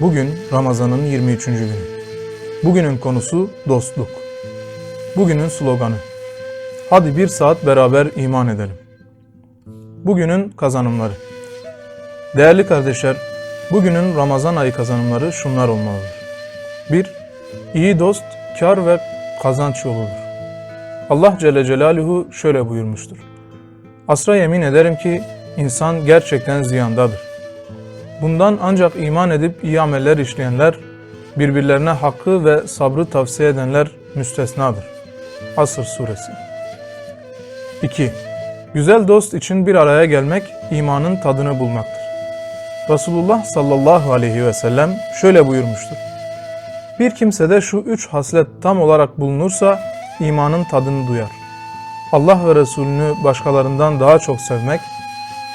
Bugün Ramazan'ın 23. günü. Bugünün konusu dostluk. Bugünün sloganı. Hadi bir saat beraber iman edelim. Bugünün kazanımları. Değerli kardeşler, bugünün Ramazan ayı kazanımları şunlar olmalıdır. 1. İyi dost kar ve kazanç yoludur. Allah Celle Celaluhu şöyle buyurmuştur. Asra yemin ederim ki insan gerçekten ziyandadır. Bundan ancak iman edip iyi ameller işleyenler, birbirlerine hakkı ve sabrı tavsiye edenler müstesnadır. Asr Suresi 2. Güzel dost için bir araya gelmek imanın tadını bulmaktır. Resulullah sallallahu aleyhi ve sellem şöyle buyurmuştur. Bir kimsede şu üç haslet tam olarak bulunursa imanın tadını duyar. Allah ve Resulünü başkalarından daha çok sevmek,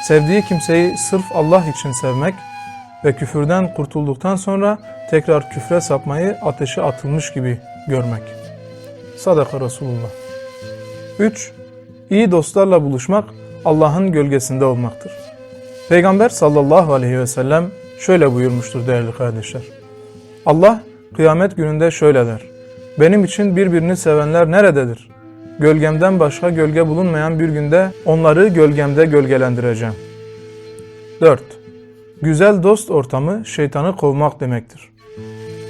sevdiği kimseyi sırf Allah için sevmek ve küfürden kurtulduktan sonra tekrar küfre sapmayı ateşe atılmış gibi görmek. Sadaka Resulullah. 3. İyi dostlarla buluşmak Allah'ın gölgesinde olmaktır. Peygamber sallallahu aleyhi ve sellem şöyle buyurmuştur değerli kardeşler. Allah kıyamet gününde şöyle der. Benim için birbirini sevenler nerededir? Gölgemden başka gölge bulunmayan bir günde onları gölgemde gölgelendireceğim. 4. Güzel dost ortamı şeytanı kovmak demektir.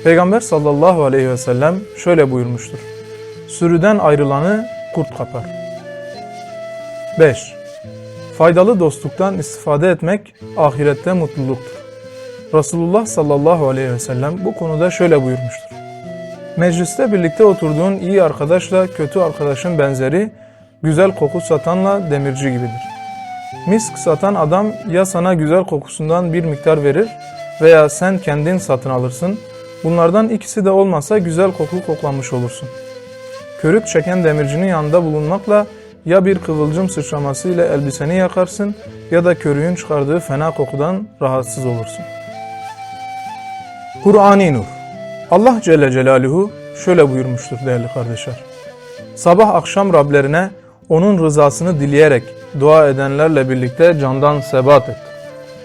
Peygamber sallallahu aleyhi ve sellem şöyle buyurmuştur. Sürüden ayrılanı kurt kapar. 5. Faydalı dostluktan istifade etmek ahirette mutluluktur. Resulullah sallallahu aleyhi ve sellem bu konuda şöyle buyurmuştur. Mecliste birlikte oturduğun iyi arkadaşla kötü arkadaşın benzeri, güzel koku satanla demirci gibidir. Misk satan adam ya sana güzel kokusundan bir miktar verir veya sen kendin satın alırsın. Bunlardan ikisi de olmasa güzel koku koklamış olursun. Körük çeken demircinin yanında bulunmakla ya bir kıvılcım sıçraması ile elbiseni yakarsın ya da körüğün çıkardığı fena kokudan rahatsız olursun. Kur'ani Nur Allah Celle Celaluhu şöyle buyurmuştur değerli kardeşler. Sabah akşam Rablerine onun rızasını dileyerek dua edenlerle birlikte candan sebat et.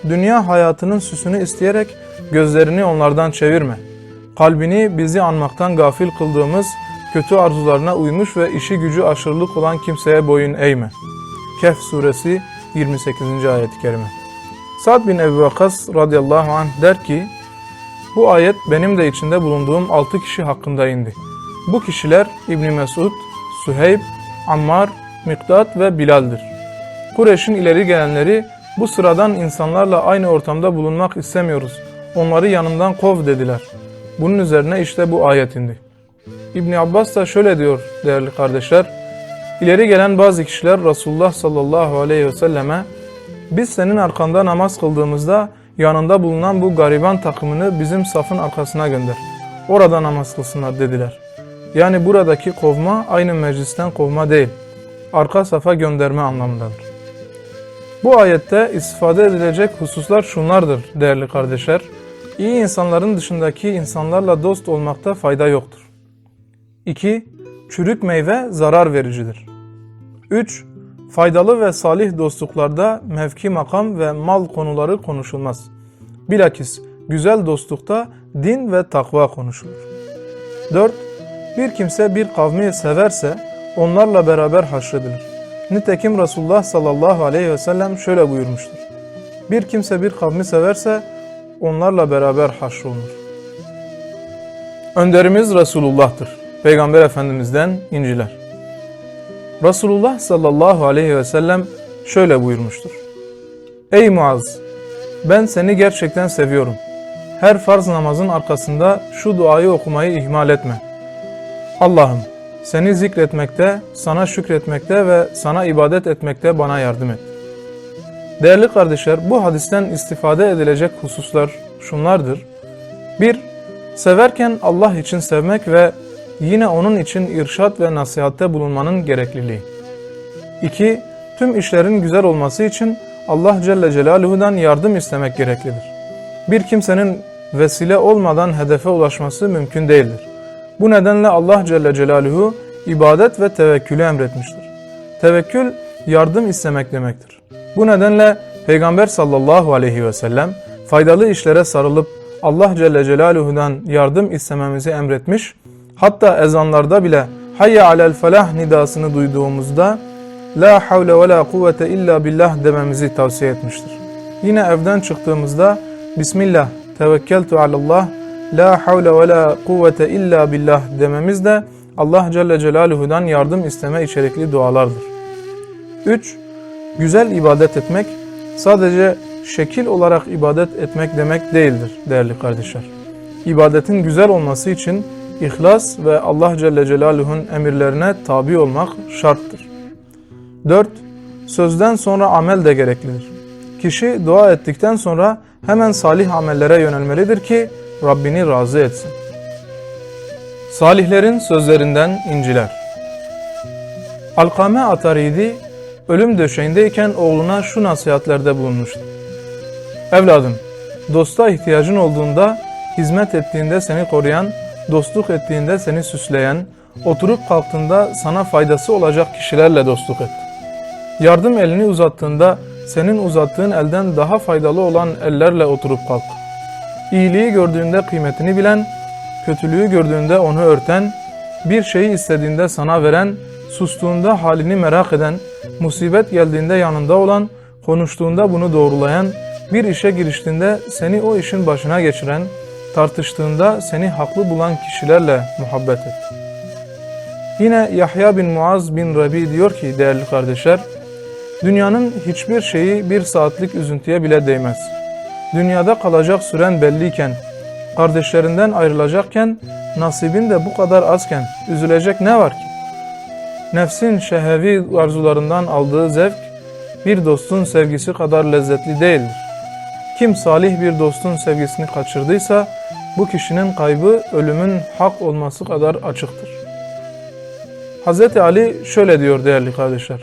Dünya hayatının süsünü isteyerek gözlerini onlardan çevirme. Kalbini bizi anmaktan gafil kıldığımız kötü arzularına uymuş ve işi gücü aşırılık olan kimseye boyun eğme. Kehf suresi 28. ayet-i kerime. Sa'd bin Ebu Vakkas radıyallahu anh der ki, bu ayet benim de içinde bulunduğum 6 kişi hakkında indi. Bu kişiler İbni Mesud, Süheyb, Ammar, Miktat ve Bilal'dir. Kureyş'in ileri gelenleri bu sıradan insanlarla aynı ortamda bulunmak istemiyoruz. Onları yanından kov dediler. Bunun üzerine işte bu ayet indi. İbn Abbas da şöyle diyor değerli kardeşler. İleri gelen bazı kişiler Resulullah sallallahu aleyhi ve selleme biz senin arkanda namaz kıldığımızda yanında bulunan bu gariban takımını bizim safın arkasına gönder. Orada namaz kılsınlar dediler. Yani buradaki kovma aynı meclisten kovma değil. Arka safa gönderme anlamındadır. Bu ayette istifade edilecek hususlar şunlardır değerli kardeşler. İyi insanların dışındaki insanlarla dost olmakta fayda yoktur. 2. Çürük meyve zarar vericidir. 3. Faydalı ve salih dostluklarda mevki makam ve mal konuları konuşulmaz. Bilakis güzel dostlukta din ve takva konuşulur. 4. Bir kimse bir kavmi severse onlarla beraber haşredilir. Nitekim Resulullah sallallahu aleyhi ve sellem şöyle buyurmuştur. Bir kimse bir kavmi severse onlarla beraber haşrolunur. Önderimiz Resulullah'tır. Peygamber Efendimiz'den inciler. Resulullah sallallahu aleyhi ve sellem şöyle buyurmuştur. Ey Muaz! Ben seni gerçekten seviyorum. Her farz namazın arkasında şu duayı okumayı ihmal etme. Allah'ım seni zikretmekte, sana şükretmekte ve sana ibadet etmekte bana yardım et. Değerli kardeşler bu hadisten istifade edilecek hususlar şunlardır. 1. Severken Allah için sevmek ve yine onun için irşat ve nasihatte bulunmanın gerekliliği. 2. Tüm işlerin güzel olması için Allah Celle Celaluhu'dan yardım istemek gereklidir. Bir kimsenin vesile olmadan hedefe ulaşması mümkün değildir. Bu nedenle Allah Celle Celaluhu ibadet ve tevekkülü emretmiştir. Tevekkül yardım istemek demektir. Bu nedenle Peygamber sallallahu aleyhi ve sellem faydalı işlere sarılıp Allah Celle Celaluhu'dan yardım istememizi emretmiş. Hatta ezanlarda bile hayye alel felah nidasını duyduğumuzda la havle ve la kuvvete illa billah dememizi tavsiye etmiştir. Yine evden çıktığımızda Bismillah tevekkeltu alallah la havle ve la kuvvete illa billah dememiz de Allah Celle Celaluhu'dan yardım isteme içerikli dualardır. 3. Güzel ibadet etmek sadece şekil olarak ibadet etmek demek değildir değerli kardeşler. İbadetin güzel olması için ihlas ve Allah Celle Celaluhu'nun emirlerine tabi olmak şarttır. 4. Sözden sonra amel de gereklidir. Kişi dua ettikten sonra hemen salih amellere yönelmelidir ki Rabbini razı etsin. Salihlerin sözlerinden inciler. Alkame Ataridi ölüm döşeğindeyken oğluna şu nasihatlerde bulunmuştu. Evladım, dosta ihtiyacın olduğunda, hizmet ettiğinde seni koruyan, dostluk ettiğinde seni süsleyen, oturup kalktığında sana faydası olacak kişilerle dostluk et. Yardım elini uzattığında senin uzattığın elden daha faydalı olan ellerle oturup kalk. İyiliği gördüğünde kıymetini bilen, kötülüğü gördüğünde onu örten, bir şeyi istediğinde sana veren, sustuğunda halini merak eden, musibet geldiğinde yanında olan, konuştuğunda bunu doğrulayan, bir işe giriştiğinde seni o işin başına geçiren, tartıştığında seni haklı bulan kişilerle muhabbet et. Yine Yahya bin Muaz bin Rabi diyor ki değerli kardeşler, Dünyanın hiçbir şeyi bir saatlik üzüntüye bile değmez. Dünyada kalacak süren belliyken, kardeşlerinden ayrılacakken, nasibin de bu kadar azken üzülecek ne var ki? Nefsin şehevi arzularından aldığı zevk, bir dostun sevgisi kadar lezzetli değildir. Kim salih bir dostun sevgisini kaçırdıysa, bu kişinin kaybı ölümün hak olması kadar açıktır. Hz. Ali şöyle diyor değerli kardeşler.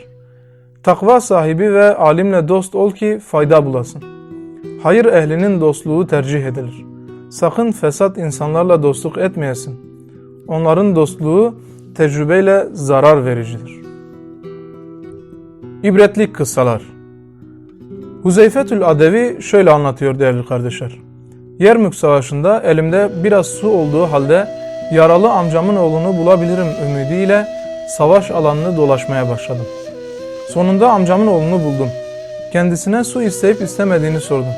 Takva sahibi ve alimle dost ol ki fayda bulasın. Hayır ehlinin dostluğu tercih edilir. Sakın fesat insanlarla dostluk etmeyesin. Onların dostluğu tecrübeyle zarar vericidir. İbretlik kıssalar Huzeyfetül Adevi şöyle anlatıyor değerli kardeşler. Yermük Savaşı'nda elimde biraz su olduğu halde yaralı amcamın oğlunu bulabilirim ümidiyle savaş alanını dolaşmaya başladım. Sonunda amcamın oğlunu buldum. Kendisine su isteyip istemediğini sordum.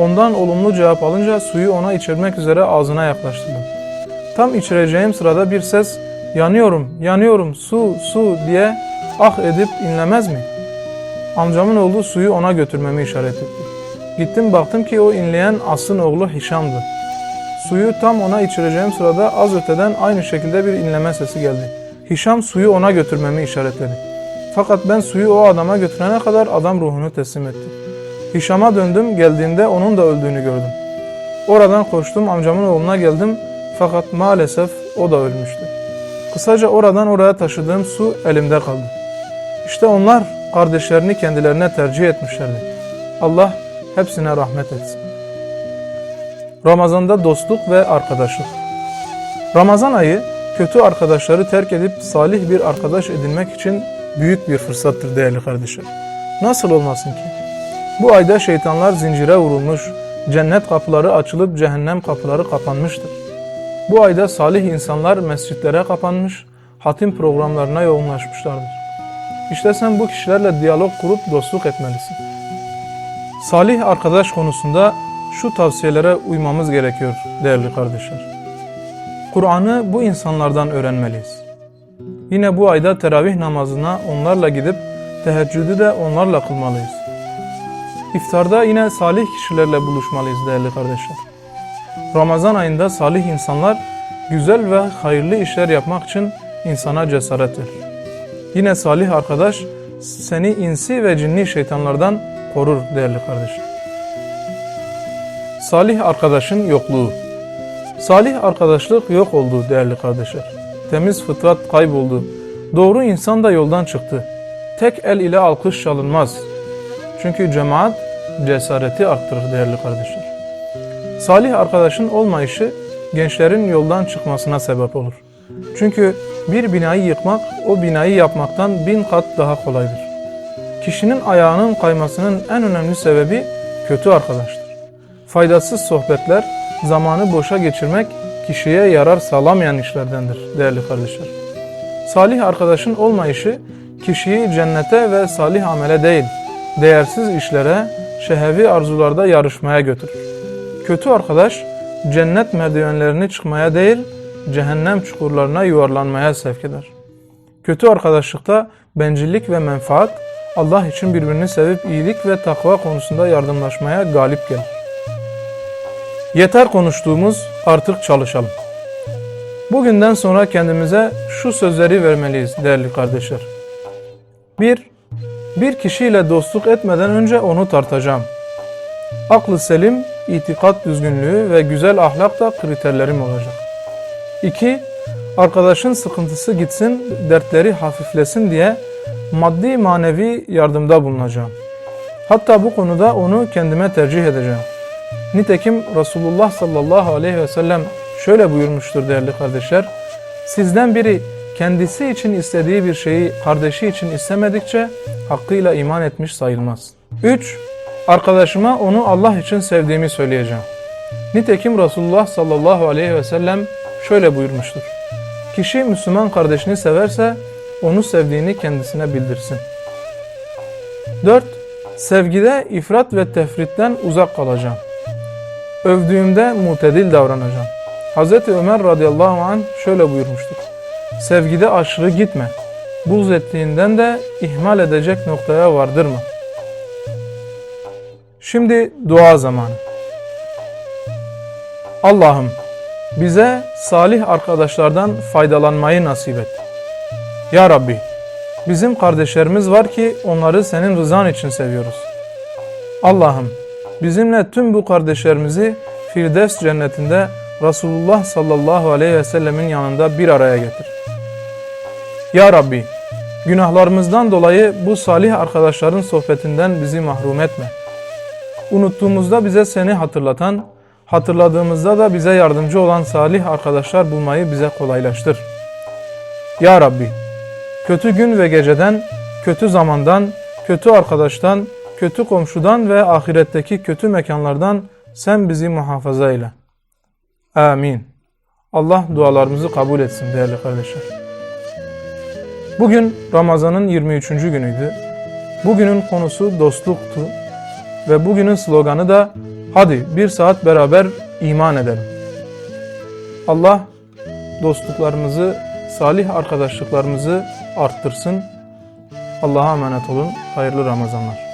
Ondan olumlu cevap alınca suyu ona içirmek üzere ağzına yaklaştırdım. Tam içireceğim sırada bir ses yanıyorum, yanıyorum, su, su diye ah edip inlemez mi? Amcamın oğlu suyu ona götürmemi işaret etti. Gittim baktım ki o inleyen As'ın oğlu Hişam'dı. Suyu tam ona içireceğim sırada az öteden aynı şekilde bir inleme sesi geldi. Hişam suyu ona götürmemi işaretledi. Fakat ben suyu o adama götürene kadar adam ruhunu teslim etti. Hişam'a döndüm, geldiğinde onun da öldüğünü gördüm. Oradan koştum, amcamın oğluna geldim fakat maalesef o da ölmüştü. Kısaca oradan oraya taşıdığım su elimde kaldı. İşte onlar kardeşlerini kendilerine tercih etmişlerdi. Allah hepsine rahmet etsin. Ramazanda dostluk ve arkadaşlık. Ramazan ayı kötü arkadaşları terk edip salih bir arkadaş edinmek için büyük bir fırsattır değerli kardeşim. Nasıl olmasın ki? Bu ayda şeytanlar zincire vurulmuş, cennet kapıları açılıp cehennem kapıları kapanmıştır. Bu ayda salih insanlar mescitlere kapanmış, hatim programlarına yoğunlaşmışlardır. İşte sen bu kişilerle diyalog kurup dostluk etmelisin. Salih arkadaş konusunda şu tavsiyelere uymamız gerekiyor değerli kardeşler. Kur'an'ı bu insanlardan öğrenmeliyiz. Yine bu ayda teravih namazına onlarla gidip teheccüdü de onlarla kılmalıyız. İftarda yine salih kişilerle buluşmalıyız değerli kardeşler. Ramazan ayında salih insanlar güzel ve hayırlı işler yapmak için insana cesaret verir. Yine salih arkadaş seni insi ve cinni şeytanlardan korur değerli kardeşim. Salih arkadaşın yokluğu Salih arkadaşlık yok oldu değerli kardeşler. Temiz fıtrat kayboldu. Doğru insan da yoldan çıktı. Tek el ile alkış çalınmaz. Çünkü cemaat cesareti arttırır değerli kardeşler. Salih arkadaşın olmayışı gençlerin yoldan çıkmasına sebep olur. Çünkü bir binayı yıkmak o binayı yapmaktan bin kat daha kolaydır. Kişinin ayağının kaymasının en önemli sebebi kötü arkadaştır. Faydasız sohbetler zamanı boşa geçirmek kişiye yarar sağlamayan işlerdendir değerli kardeşler. Salih arkadaşın olmayışı kişiyi cennete ve salih amele değil, değersiz işlere, şehevi arzularda yarışmaya götürür. Kötü arkadaş cennet merdivenlerini çıkmaya değil, cehennem çukurlarına yuvarlanmaya sevk eder. Kötü arkadaşlıkta bencillik ve menfaat, Allah için birbirini sevip iyilik ve takva konusunda yardımlaşmaya galip gelir. Yeter konuştuğumuz, artık çalışalım. Bugünden sonra kendimize şu sözleri vermeliyiz değerli kardeşler. 1. Bir kişiyle dostluk etmeden önce onu tartacağım. Aklı selim, itikat düzgünlüğü ve güzel ahlak da kriterlerim olacak. 2. Arkadaşın sıkıntısı gitsin, dertleri hafiflesin diye maddi manevi yardımda bulunacağım. Hatta bu konuda onu kendime tercih edeceğim. Nitekim Resulullah sallallahu aleyhi ve sellem şöyle buyurmuştur değerli kardeşler. Sizden biri kendisi için istediği bir şeyi kardeşi için istemedikçe hakkıyla iman etmiş sayılmaz. 3. Arkadaşıma onu Allah için sevdiğimi söyleyeceğim. Nitekim Resulullah sallallahu aleyhi ve sellem şöyle buyurmuştur. Kişi Müslüman kardeşini severse onu sevdiğini kendisine bildirsin. 4. Sevgide ifrat ve tefritten uzak kalacağım. Övdüğümde mutedil davranacağım. Hz. Ömer radıyallahu anh şöyle buyurmuştur. Sevgide aşırı gitme. Buğz ettiğinden de ihmal edecek noktaya vardırma. Şimdi dua zamanı. Allah'ım bize salih arkadaşlardan faydalanmayı nasip et. Ya Rabbi, bizim kardeşlerimiz var ki onları senin rızan için seviyoruz. Allah'ım, bizimle tüm bu kardeşlerimizi Firdevs cennetinde Resulullah sallallahu aleyhi ve sellemin yanında bir araya getir. Ya Rabbi, günahlarımızdan dolayı bu salih arkadaşların sohbetinden bizi mahrum etme. Unuttuğumuzda bize seni hatırlatan, hatırladığımızda da bize yardımcı olan salih arkadaşlar bulmayı bize kolaylaştır. Ya Rabbi, kötü gün ve geceden, kötü zamandan, kötü arkadaştan, kötü komşudan ve ahiretteki kötü mekanlardan sen bizi muhafaza eyle. Amin. Allah dualarımızı kabul etsin değerli kardeşler. Bugün Ramazan'ın 23. günüydü. Bugünün konusu dostluktu ve bugünün sloganı da hadi bir saat beraber iman edelim. Allah dostluklarımızı, salih arkadaşlıklarımızı arttırsın. Allah'a emanet olun. Hayırlı Ramazanlar.